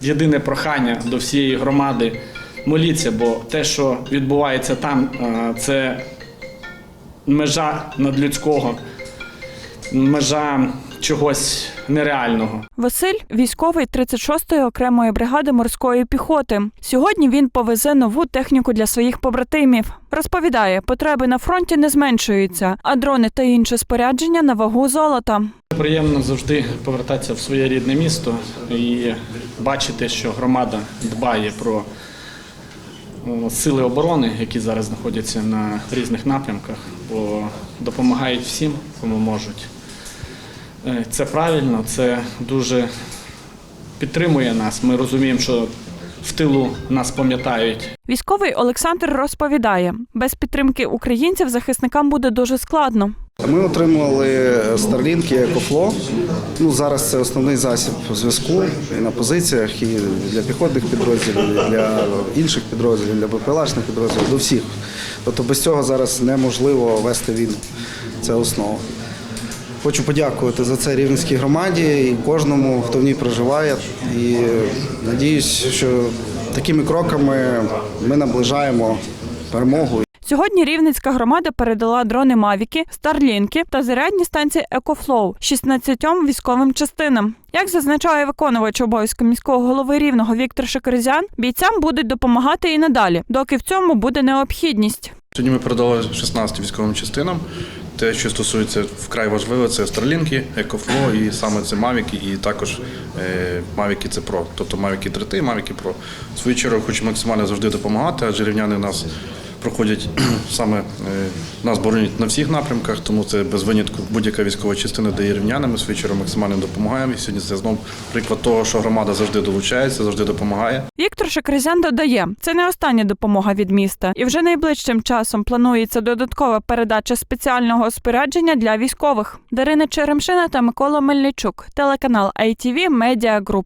Єдине прохання до всієї громади моліться, бо те, що відбувається там, е, це межа надлюдського, межа чогось нереального. Василь військовий 36-ї окремої бригади морської піхоти. Сьогодні він повезе нову техніку для своїх побратимів. Розповідає, потреби на фронті не зменшуються, а дрони та інше спорядження на вагу золота. Приємно завжди повертатися в своє рідне місто і бачити, що громада дбає про сили оборони, які зараз знаходяться на різних напрямках, бо допомагають всім, кому можуть. Е, Це правильно, це дуже підтримує нас. Ми розуміємо, що в тилу нас пам'ятають Військовий Олександр розповідає, без підтримки українців захисникам буде дуже складно. Ми отримали Starlink і EcoFlow. Ну, зараз це основний засіб зв'язку і на позиціях, і для піхотних підрозділів, і для інших підрозділів, для БПЛАшних підрозділів, до всіх. Тобто без цього зараз неможливо вести війну. Це основа. Хочу подякувати за це рівненській громаді і кожному, хто в ній проживає. І надіюсь, що такими кроками ми наближаємо перемогу. Сьогодні Рівненська громада передала дрони Мавіки, Старлінки та зарядні станції Екофлоу 16 військовим частинам. Як зазначає виконувач обов'язку міського голови рівного Віктор Шакерзян, бійцям будуть допомагати і надалі, доки в цьому буде необхідність. Сьогодні ми передали 16 військовим частинам. Те, що стосується вкрай важливо, це Starlink, EcoFlow і саме це Mavic, і також е, Mavic це Pro, тобто Mavic 3T, Mavic Pro. В свою чергу хочу максимально завжди допомагати, адже рівняни у нас проходять саме е, нас боронять на всіх напрямках, тому це без винятку будь-яка військова частина, де є рівняни, ми в свою максимально допомагаємо. І сьогодні це знову приклад того, що громада завжди долучається, завжди допомагає. Віктор Шакризян додає, це не остання допомога від міста, і вже найближчим часом планується додаткова передача спеціального спорядження для військових. Дарина Черемшина та Микола Мельничук, телеканал ITV Media Group.